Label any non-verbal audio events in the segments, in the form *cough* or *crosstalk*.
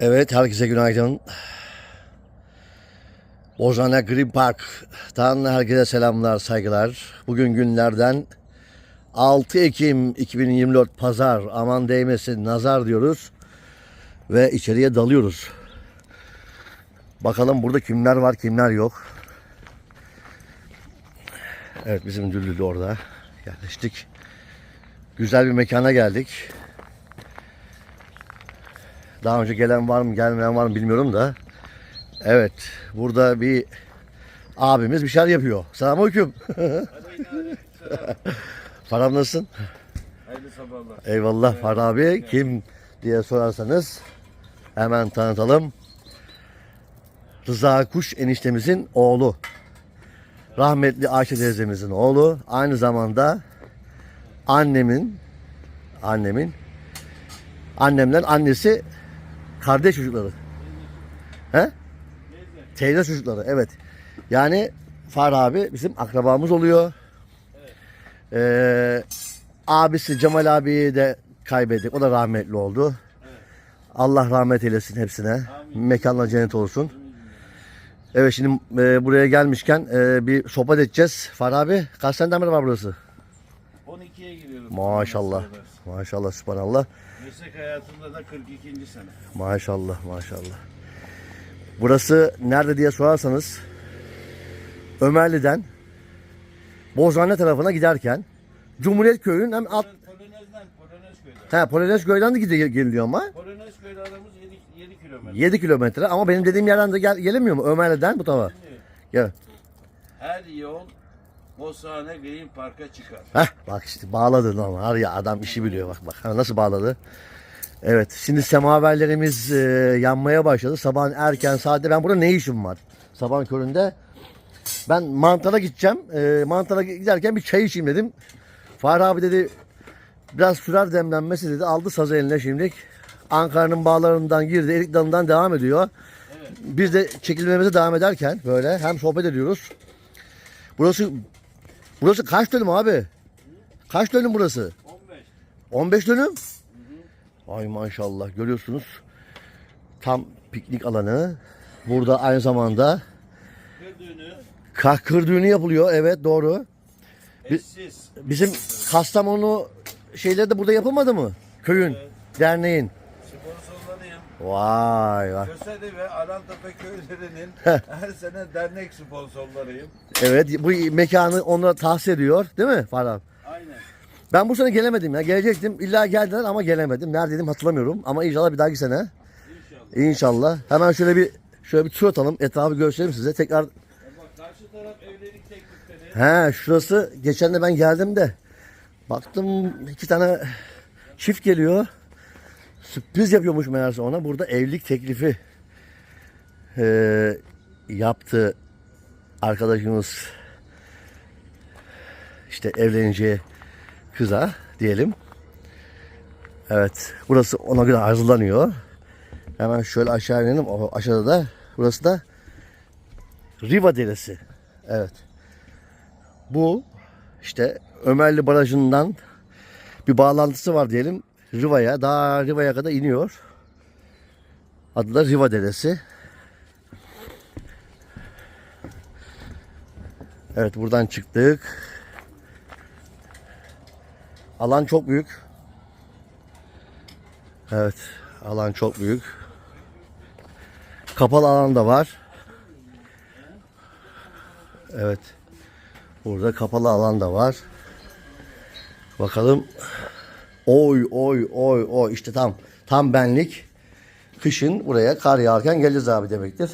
Evet, herkese günaydın. Bozana Green Park'tan herkese selamlar, saygılar. Bugün günlerden 6 Ekim 2024 Pazar. Aman değmesin, nazar diyoruz. Ve içeriye dalıyoruz. Bakalım burada kimler var, kimler yok. Evet, bizim Düllülü orada. Yerleştik. Güzel bir mekana geldik. Daha önce gelen var mı gelmeyen var mı bilmiyorum da. Evet burada bir abimiz bir şeyler yapıyor. Selamünaleyküm. *laughs* Farah nasılsın? Hayırlı sabahlar. Eyvallah Farah abi. Kim diye sorarsanız hemen tanıtalım. Rıza Kuş eniştemizin oğlu. Rahmetli Ayşe teyzemizin oğlu. Aynı zamanda annemin annemin annemden annesi kardeş çocukları. He? Teyze çocukları evet. Yani Farah abi bizim akrabamız oluyor. Ee, abisi Cemal abiyi de kaybettik. O da rahmetli oldu. Allah rahmet eylesin hepsine. Mekanla cennet olsun. Evet şimdi e, buraya gelmişken e, bir sohbet edeceğiz. Farah abi kaç seneden beri var burası? 12'ye giriyorum. Maşallah. Maşallah subhanallah. Meslek hayatımda da 42. sene. Maşallah maşallah. Burası nerede diye sorarsanız Ömerli'den Bozhane tarafına giderken Cumhuriyet Köyü'nün hem alt Polonez'den, Polonezköy'den. he Polonezköy'den de gidiyor geliniyor ama Polonezköy'de aramız 7, 7 kilometre. 7 kilometre ama benim dediğim yerden de gel, gelemiyor mu? Ömerli'den bu tarafa. Gel. Her yol Bozhane Green Park'a çıkar. Heh bak işte bağladı ama var ya adam işi biliyor bak bak Ha, nasıl bağladı. Evet şimdi semaverlerimiz e, yanmaya başladı. Sabahın erken saatte ben burada ne işim var? Sabahın köründe ben mantara gideceğim. E, mantara giderken bir çay içeyim dedim. Fahri abi dedi biraz sürer demlenmesi dedi. Aldı sazı eline şimdilik. Ankara'nın bağlarından girdi. Erik dalından devam ediyor. Biz de çekilmemize devam ederken böyle hem sohbet ediyoruz. Burası burası kaç dönüm abi? Kaç dönüm burası? 15. 15 dönüm. Ay maşallah görüyorsunuz. Tam piknik alanı. Burada aynı zamanda Kır düğünü kır düğünü yapılıyor. Evet doğru. eşsiz. Bizim Kastamonu şeyleri de burada yapılmadı mı? Köyün, derneğin. Vay vay. Köseli ve Arantepe köylerinin her sene dernek sponsorlarıyım. Evet bu mekanı onlara tahsis ediyor. Değil mi Farah? Aynen. Ben bu sene gelemedim ya. Gelecektim. İlla geldiler ama gelemedim. Neredeydim hatırlamıyorum. Ama inşallah bir dahaki sene. İnşallah. İnşallah. Hemen şöyle bir şöyle bir tur atalım. Etrafı göstereyim size. Tekrar E bak karşı taraf evlilik teklifleri. He şurası geçen de ben geldim de baktım iki tane çift geliyor. Sürpriz yapıyormuş meğerse ona. Burada evlilik teklifi eee, yaptı arkadaşımız işte evleneceği kıza diyelim. Evet burası ona göre hazırlanıyor. Hemen şöyle aşağı inelim. O aşağıda da burası da Riva Deresi. Evet. Bu işte Ömerli Barajı'ndan bir bağlantısı var diyelim. Riva'ya, daha Riva'ya kadar iniyor. Adı da Riva Deresi. Evet buradan çıktık. Alan çok büyük. Evet alan çok büyük. Kapalı alan da var. Evet. Burada kapalı alan da var. Bakalım. Oy oy oy oy işte tam tam benlik. Kışın buraya kar yağarken geleceğiz abi demektir.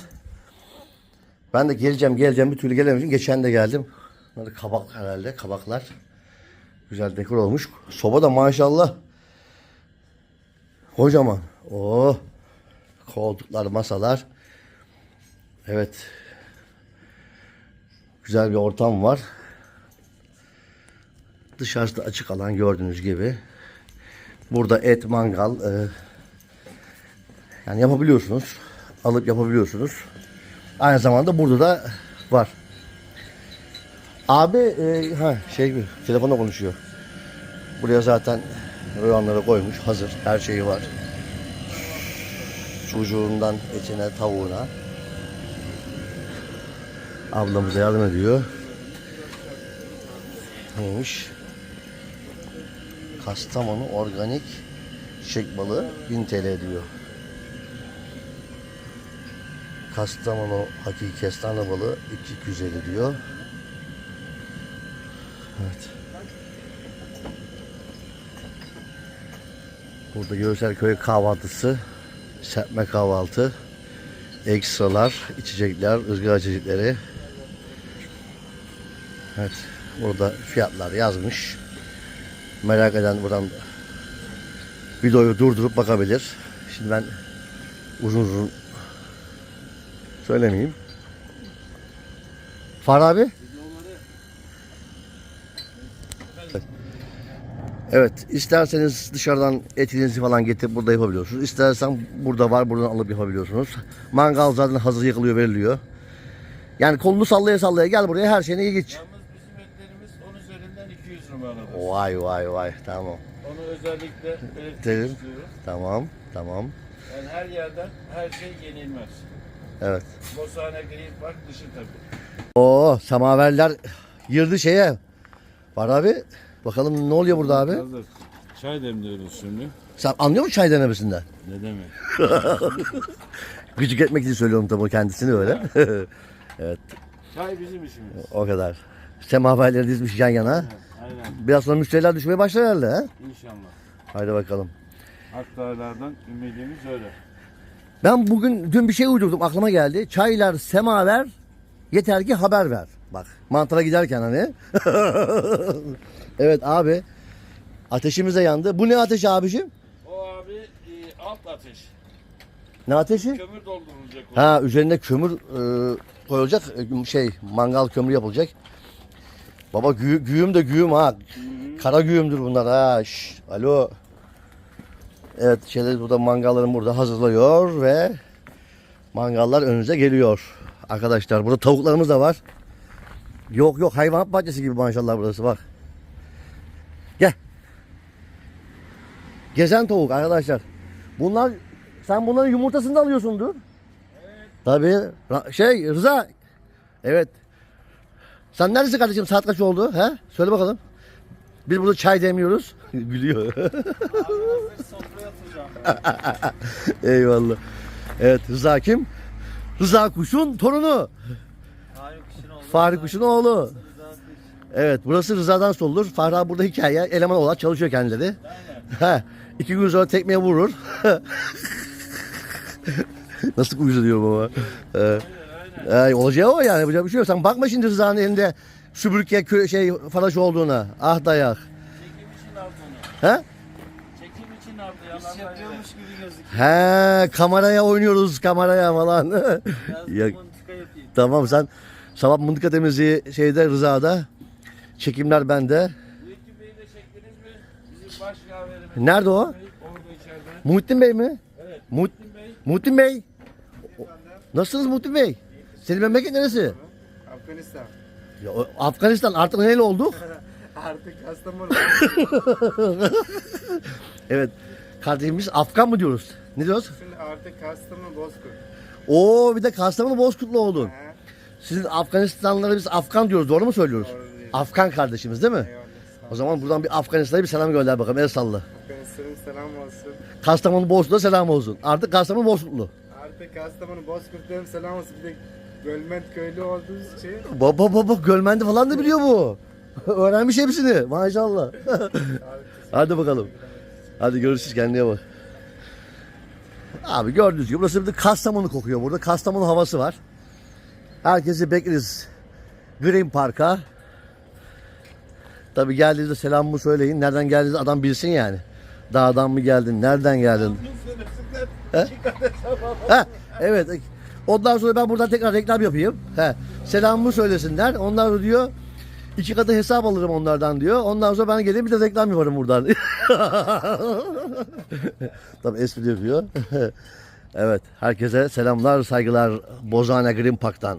Ben de geleceğim geleceğim bir türlü gelemedim. Geçen de geldim. Bunlar kabak herhalde kabaklar. Güzel dekor olmuş. Soba da maşallah. Kocaman. Oh. Koltuklar, masalar. Evet. Güzel bir ortam var. Dışarısı açık alan gördüğünüz gibi. Burada et, mangal e, yani yapabiliyorsunuz. Alıp yapabiliyorsunuz. Aynı zamanda burada da var. Abi e, ha şey telefonla konuşuyor. Buraya zaten reyonları koymuş hazır. Her şeyi var. sucuğundan etine, tavuğuna. Ablamıza yardım ediyor. Neymiş? Kastamonu organik çiçek balığı 1000 TL diyor. Kastamonu hakiki kestane balığı 250 diyor. Evet. Burada Görsel Köy kahvaltısı, serpme kahvaltı, ekstralar, içecekler, ızgara içecekleri. Evet, burada fiyatlar yazmış. Merak eden buradan videoyu durdurup bakabilir. Şimdi ben uzun uzun söylemeyeyim. Far abi? Evet, isterseniz dışarıdan etinizi falan getirip burada yapabiliyorsunuz. İstersen burada var, buradan alıp yapabiliyorsunuz. Mangal zaten hazır yakılıyor, veriliyor. Yani kolunu sallaya sallaya gel buraya her şeyine iyi geç. 200 numaradır. Vay vay vay, tamam. Onu özellikle belirtmek istiyorum. Tamam, tamam. Yani her yerden her şey yenilmez. Evet. Bosane green var dışı tabii. Oo, semaverler girdi şeye. Var abi. Bakalım ne oluyor burada abi? Hazır. Çay demliyoruz şimdi. Sen anlıyor musun çay denemesinden? Ne demek? *laughs* Gıcık etmek için söylüyorum tabii kendisini öyle. *laughs* Çay bizim işimiz. o kadar. Semaverleri dizmiş yan yana. Aynen. Biraz sonra müşteriler düşmeye başlar herhalde. He? İnşallah. Haydi bakalım. Aktarlardan ümidimiz öyle. Ben bugün dün bir şey uydurdum aklıma geldi. Çaylar semaver yeter ki haber ver. Bak mantara giderken hani. *laughs* evet abi. Ateşimiz de yandı. Bu ne ateşi abicim? O abi e, alt ateş. Ne ateşi? Kömür doldurulacak. Ha üzerine kömür e, koyulacak e, şey mangal kömürü yapılacak. Baba gü, güğüm de güğüm ha. Kara güğümdür bunlar ha. Şş, alo. Evet şeyler burada mangalların burada hazırlıyor ve mangallar önünüze geliyor. Arkadaşlar burada tavuklarımız da var. Yok yok hayvanat bahçesi gibi maşallah burası bak. Gel. Gezen tavuk arkadaşlar. Bunlar sen bunların yumurtasını da alıyorsundur. Tabii. Ra- Şey Rıza. Evet. Sen neredesin kardeşim? Saat kaç oldu? He? Söyle bakalım. Biz burada çay demiyoruz. *laughs* Gülüyor. *laughs* *laughs* Eyvallah. Evet Rıza kim? Rıza Kuş'un torunu. Fahri Kuş'un oğlu. Evet burası Rıza'dan sorulur. Fahri abi burada hikaye eleman olarak çalışıyor kendileri. He. İki gün sonra tekmeye vurur. Nasıl uyuz ediyorum ama. Ee, ee, olacağı o yani yapacak bir şey yok. Sen bakma şimdi Rıza'nın elinde süpürge kö- şey falaş olduğuna. Ah dayak. Çekim için aldı onu. He? Çekim için aldı. Yalan yapıyormuş gibi gözüküyor. He kameraya oynuyoruz kameraya falan. *laughs* Ya, Mıntıka yapayım. tamam sen sabah mıntıka temizliği şeyde Rıza'da. Çekimler bende. Zeki Bey'i de çektiniz mi? Bizim baş yaverimiz. Nerede o? Orada içeride. Muhittin Bey mi? Evet. Muhittin Bey. Muhittin Bey. Nasılsınız Muhittin Bey? Senin memleket neresi? Afganistan. Ya, o- Afganistan artık neyle olduk? *laughs* Artık Kastamonu. *laughs* Evet. Kardeşimiz Afgan mı diyoruz? Ne diyoruz? Şimdi artık Kastamonu Bozkurt. Oo bir de Kastamonu Bozkurtlu oldun. Ha, Sizin Afganistanlılara biz Afgan diyoruz. Doğru mu söylüyoruz? Doğru değil. Afgan kardeşimiz değil mi? eyvallah. O zaman buradan bir Afganistan'a bir selam gönder bakalım. El salla. Afganistan'ın selam olsun. Kastamonu Bozkurtlu'na selam olsun. Artık Kastamonu Bozkurtlu. Artık Kastamonu Bozkurt'tan selam olsun. Bir de Gölment köylü olduğumuz için Baba baba Gölmendi falan da biliyor bu. *laughs* Öğrenmiş hepsini. Maşallah. *laughs* Hadi bakalım. Hadi görüşürüz kendine bak. Abi gördüğünüz gibi burası bir de Kastamonu kokuyor burada. Kastamonu havası var. Herkesi bekleriz. Green Park'a. Tabi geldiğinizde selamımı söyleyin. Nereden geldiğinizi adam bilsin yani. Dağdan mı geldin? Nereden geldin? He? He, evet. Ondan sonra ben buradan tekrar reklam yapayım. He. Selamımı söylesinler. Onlar diyor iki katı hesap alırım onlardan diyor. Ondan sonra ben geleyim bir de reklam yaparım buradan. *laughs* Tabii espri yapıyor. *laughs* evet. Herkese selamlar, saygılar. Bozane Green Park'tan.